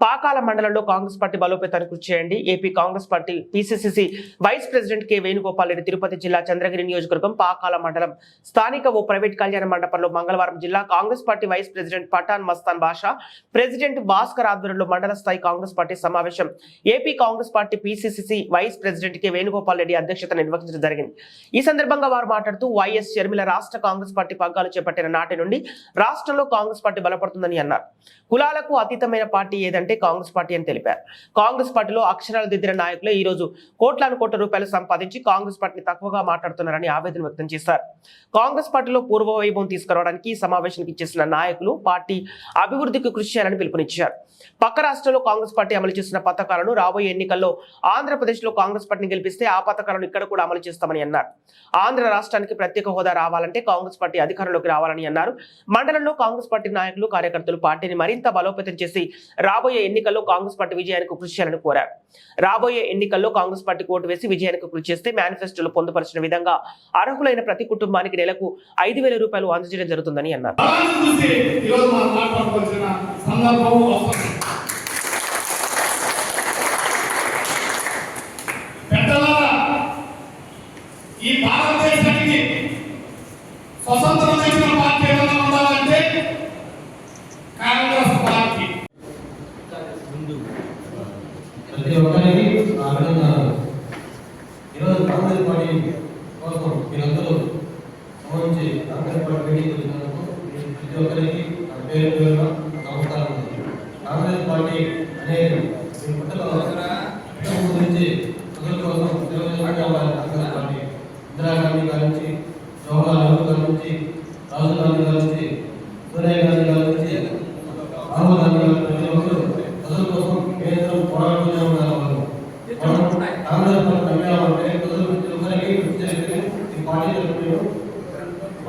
పాకాల మండలంలో కాంగ్రెస్ పార్టీ బలోపేతానికి కృషి చేయండి. AP Congress party PCCC vice president K Venugopal Reddy Tirupati జిల్లా చంద్రగిరి నియోజకవర్గం పాకాల మండలం. స్థానిక ఓ ప్రైవేట్ కళ్యాణ మండపంలో మంగళవారం జిల్లా Congress party vice president Pathan Mastan Basha president Bhaskar ఆధ్వర్యంలో మండల స్థాయి కాంగ్రెస్ పార్టీ సమావేశం. AP Congress party PCCC vice president K Venugopal Reddy అధ్యక్షత నిర్వహించడం జరిగింది. ఈ సందర్భంగా వారు మాట్లాడుతూ వైఎస్ షర్మిల రాష్ట్ర కాంగ్రెస్ పార్టీ పగ్గాలు చేపట్టిన నాటి నుండి రాష్ట్రంలో కాంగ్రెస్ పార్టీ బలపడుతుందని అన్నారు. కులాలకు అతీతమైన పార్టీ ఏదంటే కాంగ్రెస్ పార్టీ అని తెలిపారు. కాంగ్రెస్ పార్టీలో అక్షరాలు దిద్దిన నాయకులే ఈ రోజు కోట్లాను కోట్ల రూపాయలు సంపాదించి కాంగ్రెస్ పార్టీని తక్కువగా మాట్లాడుతున్నారని ఆవేదన వ్యక్తం చేశారు. కాంగ్రెస్ పార్టీలో పూర్వ వైభవం తీసుకురావడానికి ఈ సమావేశానికి ఇచ్చేసిన నాయకులు పార్టీ అభివృద్ధికి కృషి చేయాలని పిలుపునిచ్చారు. పక్క రాష్ట్రంలో కాంగ్రెస్ పార్టీ అమలు చేసిన పథకాలను రాబోయే ఎన్నికల్లో ఆంధ్రప్రదేశ్లో కాంగ్రెస్ పార్టీని గెలిపిస్తే ఆ పథకాలను ఇక్కడ కూడా అమలు చేస్తామని అన్నారు. ఆంధ్ర రాష్ట్రానికి ప్రత్యేక హోదా రావాలంటే కాంగ్రెస్ పార్టీ అధికారంలోకి రావాలని అన్నారు. మండలంలో కాంగ్రెస్ పార్టీ నాయకులు కార్యకర్తలు పార్టీని మరింత బలోపేతం చేసి రాబోయే ఎన్నికల్లో కాంగ్రెస్ పార్టీ విజయానికి కృషి చేయాలని కోరారు. రాబోయే ఎన్నికల్లో కాంగ్రెస్ పార్టీ ఓటు వేసి విజయానికి కృషి చేస్తే మేనిఫెస్టోలో పొందుపరిచిన విధంగా అర్హులైన ప్రతి కుటుంబానికి నెలకు ఐదు వేల రూపాయలు అందజేయడం జరుగుతుందని అన్నారు బలాన్ని చూసి ఈరోజు మనం మాట్లాడుకోవాల్సిన సందర్భం అవసరం పెద్దలారా ఈ భారతదేశానికి స్వతంత్రం తెచ్చిన పార్టీ ఏదైనా ఉండాలంటే కాంగ్రెస్ పార్టీ ప్రతి ఒక్కరికి నా అభినందనలు ఈరోజు కాంగ్రెస్ పార్టీ కోసం మీరందరూ సంబంధించి కాంగ్రెస్ పార్టీ వచ్చినందుకు ప్రతి ఒక్కరికి పేరు పేరున నమస్కారం కాంగ్రెస్ పార్టీ అనేది గురించి ప్రజల కోసం కాంగ్రెస్ పార్టీ ఇందిరాగాంధీ గారి నుంచి జవహర్లాల్ నెహ్రూ గారి నుంచి రాహుల్ గాంధీ గారి నుంచి సోనియా గాంధీ గారి నుంచి రాహుల్ గాంధీ ప్రతి ఒక్కరు ప్రజల కోసం కేంద్రం పోరాడుతూనే ఉన్నారు కాంగ్రెస్ పార్టీ నమ్మామంటే ప్రతి ఒక్కరికి ఈ పార్టీ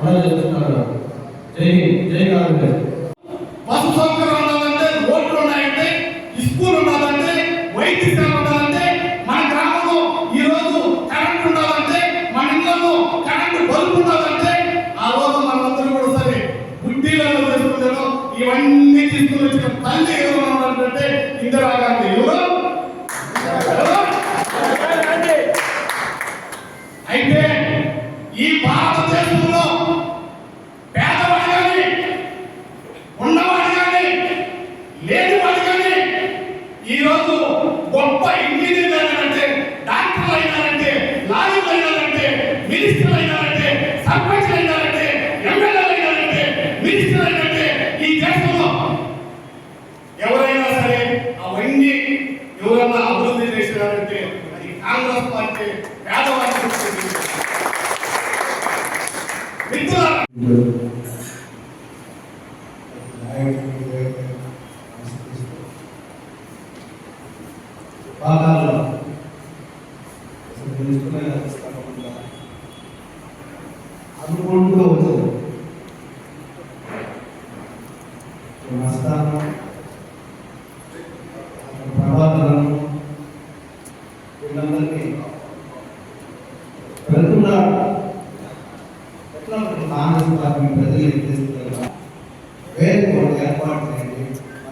మనం చేస్తున్నారు జై జై కాంగ్రెస్. బస్సు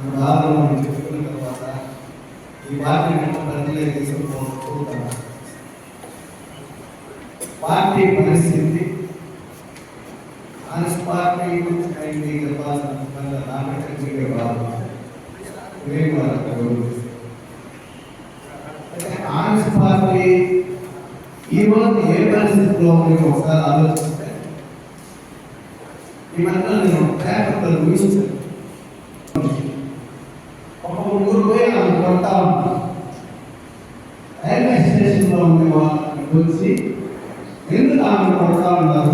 మన మనం చెప్పుకున్న తర్వాత ఈ పార్టీని ప్రజలే తీసుకుపోతున్నారు పార్టీ పరిస్థితి కాంగ్రెస్ పార్టీ అయింది చెప్పాల్సిన నాటకీయ బాధ కాంగ్రెస్ పార్టీ ఈ ఏ పరిస్థితిలో ఉంది ఒకసారి ఆలోచిస్తే ఈ మధ్యలో నేను పేపర్లో చూసాను ఒక ఊరు పోయి ఆమె కొడతా ఉన్నా రైల్వే స్టేషన్లో ఉండే చూసి ఎందుకు ఆమె కొడతా ఉన్నారు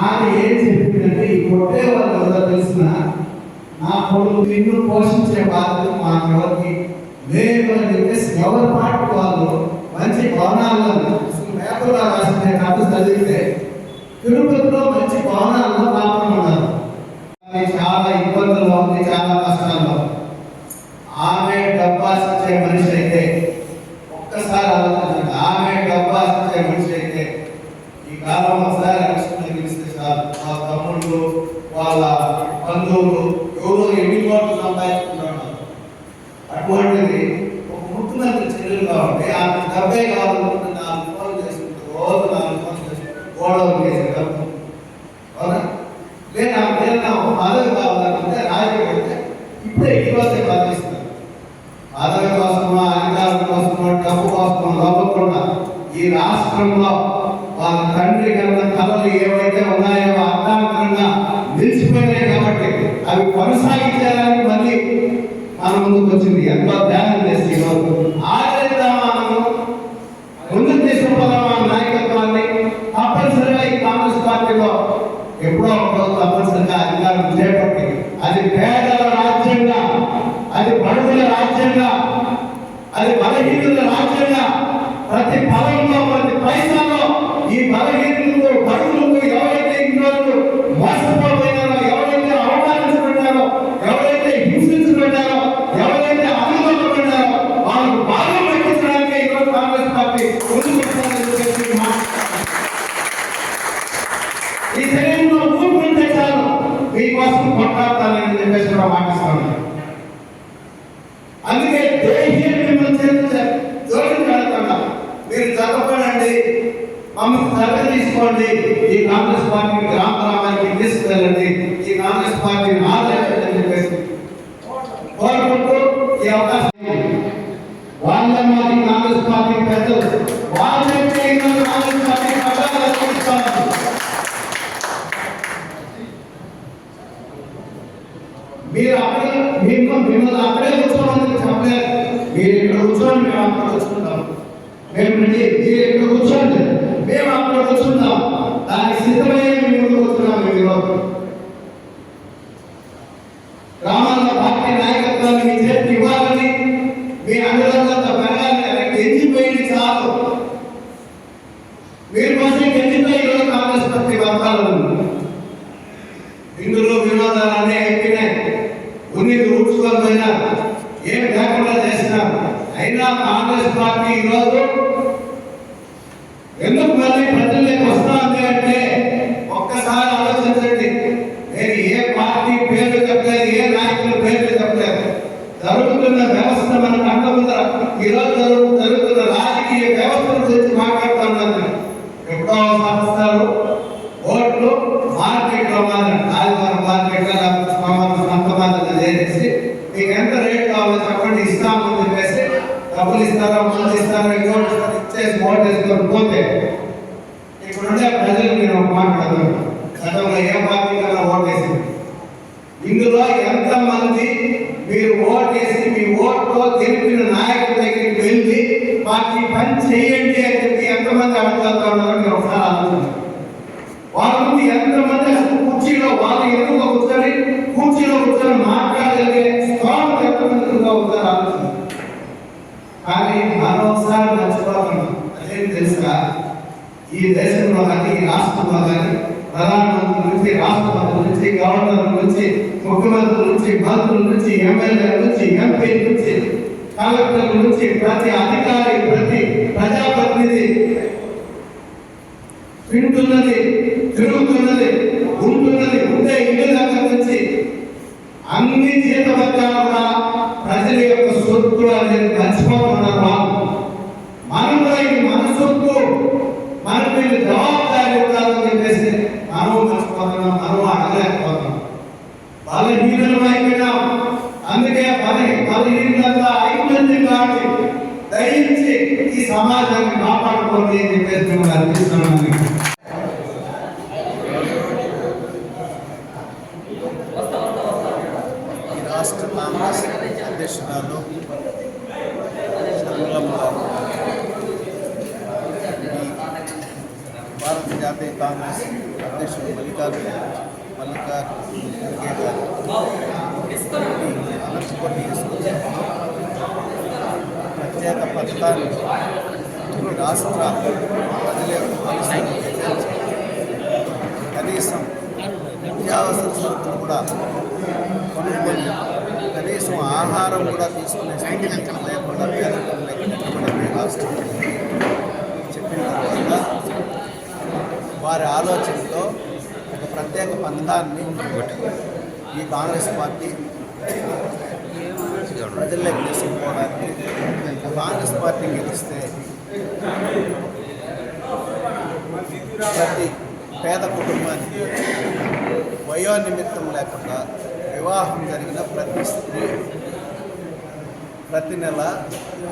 ఆమె ఏం చెప్పిందంటే ఈ కొట్టే వాళ్ళు ఎవరో తెలిసిన నా కొడుకు నిన్ను పోషించే బాధ్యత మా ఎవరికి లేదు అని చెప్పేసి ఎవరి పార్టీ వాళ్ళు మంచి భవనాల్లో పేపర్లో రాసిన కథ చదివితే తిరుపతిలో మంచి భవనాల్లో మాత్రం ఉన్నారు చాలా ఇబ్బందుల్లో ఉంది చాలా కష్టాల్లో బంధువులు ఎవరో ఎన్ని కోట్లు సంపాదించుకుంటారు అటువంటిది ఒక ముఖ్యమంత్రి చెల్లెలు కాబట్టి ఆమె డెబ్బై కావాలనుకుంటే నాలుగు ఫోన్లు చేసుకుంటూ రోజు నాలుగు ఫోన్లు చేసుకుంటూ గోడలు అవునా? లేదా ఏదైనా మాధవి కావాలంటే రాజకీయ పెడితే ఇప్పుడే ఇటీవలసే బాధిస్తున్నారు మాధవి కోసమా అధికారం కోసమా డబ్బు కోసమా లోపకుండా ఈ రాష్ట్రంలో వాళ్ళ తండ్రి కన్నా కథలు ఏమైనా అవి కొనసాగించడానికి మళ్ళీ మన ముందుకు వచ్చింది. ఎంతో ధ్యానం చేసి ఆదరిద్దామాను ఆదరిద్దామా మనం ముందుకు తీసుకుపోదామా నాయకత్వాన్ని తప్పనిసరిగా ఈ కాంగ్రెస్ పార్టీలో ఎప్పుడో ఒక రోజు తప్పనిసరిగా అధికారం చేపట్టి అది పేదల రాజ్యంగా అది బడుగుల రాజ్యంగా అది బలహీనుల రాజ్యంగా ప్రతి పదంలో ప్రతి పైసల్లో ఈ బలహీనులకు బడుగులకు ఎవరైతే ఈరోజు మోసపోయినారో ఎవరైతే అవమానించబడ్డారో ఎవరైతే హింసించబడ్డారో ఎవరైతే అనుభవపడ్డారో వాళ్ళకు భాగం పెట్టించడానికి ఈరోజు కాంగ్రెస్ పార్టీ ముందుకు వస్తుందని చెప్పేసి మాట ఈ శరీరంలో ఊపు ఉంటే చాలు మీకోసం కొట్లాడతానని చెప్పేసి కూడా మాటిస్తున్నాను అందుకే దేశీయ మిమ్మల్ని చేర్చే జోడించగలుగుతున్నా మీరు చదవకండి మమ్మల్ని చర్చ తీసుకోండి ఈ కాంగ్రెస్ పార్టీ గ్రామ గ్రామానికి తీసుకెళ్ళండి ఈ కాంగ్రెస్ పార్టీని ఆదరించండి అని చెప్పేసి కోరుకుంటూ ఈ అవకాశం వాళ్ళ మాది కాంగ్రెస్ పార్టీ పెద్దలు వాళ్ళు చెప్తే ఈరోజు కాంగ్రెస్ పార్టీ పట్టాలు చూపిస్తాను మీరు భీమ మేము మిమ్మల్ని అక్కడే కూర్చోమని చెప్పలేదు మీరు ఇక్కడ కూర్చోండి మేము అక్కడ కూర్చుంటాం. మేము రెడీ. మీరు ఇక్కడ కూర్చోండి. మేము అక్కడ కూర్చుంటాం. దానికి సిద్ధమైన మేము ముందు కూర్చున్నాం మేము ఈరోజు గ్రామాల్లో పార్టీ నాయకత్వాన్ని మీ చేతికి ఇవ్వాలని మీ అనురంగంతో పెరగాలని అక్కడికి ఎంచిపోయింది చాలు మీరు కోసం ఎంచిపోయి ఈరోజు కాంగ్రెస్ పార్టీ వర్గాలను ఇందులో వినోదాలు అనే ఎక్కినాయి ఉన్నిది ఊడ్చుకొని పోయినారు ఏం లేకుండా చేసినారు అయినా కాంగ్రెస్ పార్టీ ఈరోజు ఎందుకు మళ్ళీ ప్రజల్లోకి వస్తుంది అంటే ఒక్కసారి ఆలోచించండి నేను ఏ పార్టీ పేరు చెప్పలేదు ఏ నాయకుల పేరు చెప్పలేదు జరుగుతున్న వ్యవస్థ మన కళ్ళ ముందర ఈరోజు జరుగు- జరుగుతున్న రాజకీయ వ్యవస్థ గురించి మాట్లాడుతున్నాను ఎప్పుడో సంస్థలు ఓట్లు మార్కెట్లో మాత్రం ఆదివారం మార్కెట్లో లేకపోతే సోమవారం సంత మాత్రం చేసి మీకు ఎంత రేట్ కావాలో చెప్పండి ఇస్తామని చెప్పేసి డబ్బులు ఇస్తారా మంది ఇస్తారా ఇంకోటి ఇస్తారా ఇచ్చేసి పోతే ఇప్పుడుండే ప్రజలు నేను ఒక గతంలో ఏ పార్టీ ఓటు వేసింది? ఇందులో ఎంతమంది మీరు ఓటు వేసి మీ ఓటుతో తెలిపిన నాయకుల దగ్గరికి వెళ్ళి పార్టీ పని చేయండి అని చెప్పి ఎంతమంది అడుగుతా ఉన్నారో మీరు ఒకసారి ఆలోచించండి వాళ్ళ ముందు ఎంతమంది అసలు కుర్చీలో వాళ్ళు ఎందుకు కూర్చొని కుర్చీలో కూర్చొని మాట్లాడగలిగే స్థానం ఎంతమంది ఉందో ఒకసారి ఆలోచించండి కానీ మరోసారి మర్చిపోతున్నాం అదేం తెలుసా ఈ దేశంలో కానీ ఈ రాష్ట్రంలో కానీ ప్రధానమంత్రి నుంచి రాష్ట్రపతి నుంచి గవర్నర్ నుంచి ముఖ్యమంత్రి నుంచి మంత్రుల నుంచి ఎమ్మెల్యే నుంచి ఎంపీ నుంచి కలెక్టర్ నుంచి ప్రతి అధికారి ప్రతి ప్రజాప్రతినిధి వింటున్నది తిరుగుతున్నది ఉంటున్నది ఉండే ఇల్లు దగ్గర నుంచి అన్ని జీత వర్గాలు కూడా ప్రజల యొక్క సొత్తు అనేది మర్చిపోతున్నారు వాళ్ళు మనం కూడా ఇది మన సొత్తు మనకు వీళ్ళు జవాబుదారి ఉండాలని చెప్పేసి మనం మర్చిపోతున్నాం మనం అడగలేకపోతున్నాం బలహీనలు అయిపోయినాం అందుకే బలి బలహీనత అయిపోయింది కాబట్టి దయించి ఈ సమాజాన్ని కాపాడుకోండి అని చెప్పేసి మిమ్మల్ని అర్థిస్తున్నాను మీకు. ఈ రాష్ట్ర కాంగ్రెస్ అధ్యక్షురాలు షర్మిలమ్మ గారు ఈ భారత జాతీయ కాంగ్రెస్ అధ్యక్షుడు మల్లికార్జున మల్లికార్జున ఖర్గే గారు ఈ అనంతపురం తీసుకొచ్చి ప్రత్యేక పథకాన్ని ఈ రాష్ట్ర ప్రజల కనీసం నిత్యావసర సరుకులు కూడా కొనుక్కొని కనీసం ఆహారం కూడా తీసుకునే స్థితి లేకుండా పేదరికం లేకుండా రాష్ట్రం చెప్పిన తర్వాత వారి ఆలోచనతో ఒక ప్రత్యేక పథకాన్ని ఈ కాంగ్రెస్ పార్టీ ప్రజల్లోకి తీసుకుపోవడానికి కాంగ్రెస్ పార్టీ గెలిస్తే ప్రతి పేద కుటుంబానికి వయో నిమిత్తం లేకుండా వివాహం జరిగిన ప్రతి స్త్రీ ప్రతి నెల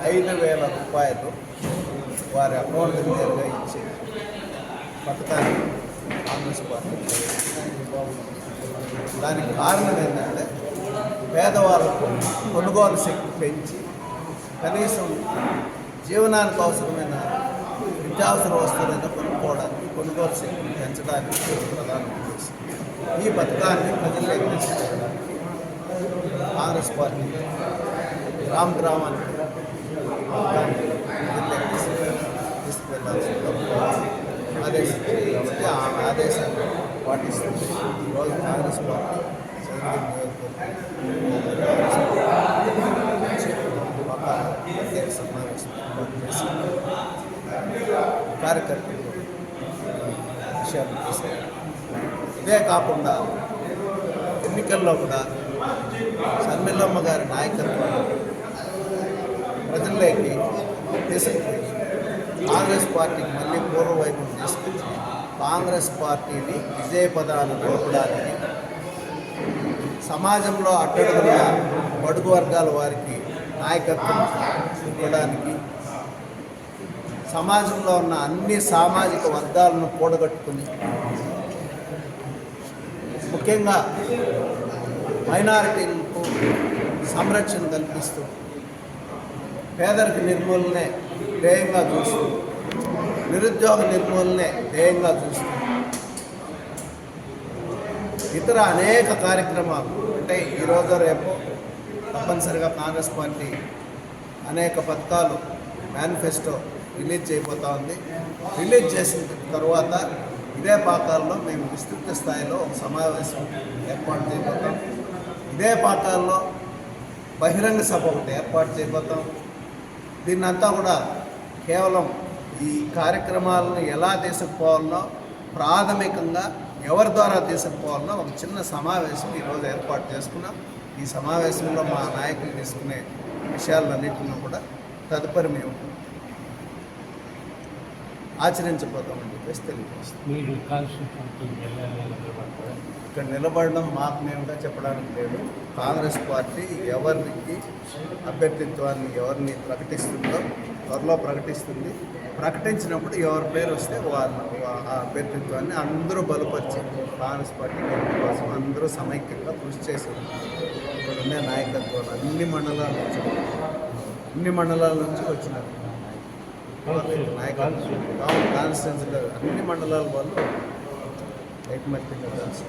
ఐదు వేల రూపాయలు వారి అకౌంట్ నేరుగా ఇచ్చే పథకాన్ని కాంగ్రెస్ పార్టీ దానికి కారణం ఏంటంటే పేదవాళ్ళకు కొనుగోలు శక్తి పెంచి కనీసం జీవనానికి అవసరమైన నిత్యావసర వస్తువులను కొనుక్కోవడానికి కొనుగోలు శక్తిని పెంచడానికి ప్రధాన ఉద్దేశం. ఈ పథకాన్ని ప్రజల్లోకి తీసుకెళ్ళడానికి కాంగ్రెస్ పార్టీ గ్రామ గ్రామానికి ఈ ప్రజల్లోకి తీసుకెళ్ళ- తీసుకువెళ్ళాల్సిందిగా ఆదేశించింది కాబట్టి ఆదేశాన్ని పాటిస్తుంది. ఈరోజు కాంగ్రెస్ పార్టీ ప్రత్యేక సమావేశం కార్యకర్తలు విషయాలు ఇదే కాకుండా ఎన్నికల్లో కూడా షర్మిల్లమ్మ గారి నాయకత్వం ప్రజల్లోకి తీసుకుపోయి కాంగ్రెస్ పార్టీకి మళ్ళీ పూర్వవైపు తీసుకొచ్చి కాంగ్రెస్ పార్టీని విజయపదాలు నడపడానికి సమాజంలో అట్టడుగున బడుగు వర్గాల వారికి నాయకత్వం ఇవ్వడానికి సమాజంలో ఉన్న అన్ని సామాజిక వర్గాలను కూడగట్టుకుని ముఖ్యంగా మైనారిటీలకు సంరక్షణ కల్పిస్తూ పేదరిక నిర్మూలనే ధ్యేయంగా చూస్తూ నిరుద్యోగ నిర్మూలనే ధ్యేయంగా చూస్తూ ఇతర అనేక కార్యక్రమాలు అంటే ఈరోజు రేపు తప్పనిసరిగా కాంగ్రెస్ పార్టీ అనేక పథకాలు మేనిఫెస్టో రిలీజ్ చేయబోతా ఉంది. రిలీజ్ చేసిన తర్వాత ఇదే పాకాల్లో మేము విస్తృత స్థాయిలో ఒక సమావేశం ఏర్పాటు చేయబోతాం. ఇదే పాకాల్లో బహిరంగ సభ ఒకటి ఏర్పాటు చేయబోతాం. దీన్నంతా కూడా కేవలం ఈ కార్యక్రమాలను ఎలా తీసుకుపోవాలనో ప్రాథమికంగా ఎవరి ద్వారా తీసుకుపోవాలనో ఒక చిన్న సమావేశం ఈరోజు ఏర్పాటు చేసుకున్నాం. ఈ సమావేశంలో మా నాయకులు తీసుకునే విషయాలన్నింటినీ కూడా తదుపరి మేము ఆచరించబోతామని చెప్పేసి తెలియజేస్తాం మీరు కాన్స్టిట్యూషన్ నిలబడతారు? ఇక్కడ నిలబడడం మాకు మేముగా చెప్పడానికి లేదు. కాంగ్రెస్ పార్టీ ఎవరికి అభ్యర్థిత్వాన్ని ఎవరిని ప్రకటిస్తుందో త్వరలో ప్రకటిస్తుంది. ప్రకటించినప్పుడు ఎవరి పేరు వస్తే వారి ఆ అభ్యర్థిత్వాన్ని అందరూ బలపరిచి కాంగ్రెస్ పార్టీ గెలుపు కోసం అందరూ సమైక్యంగా కృషి చేశారు ఇక్కడ ఉండే నాయకత్వాలు అన్ని మండలాల నుంచి అన్ని మండలాల నుంచి వచ్చినారు. నాయకత్వం కాన్స్టిట్యున్సీలో అన్ని మండలాల వాళ్ళు ఐకమత్యంగా కలిసి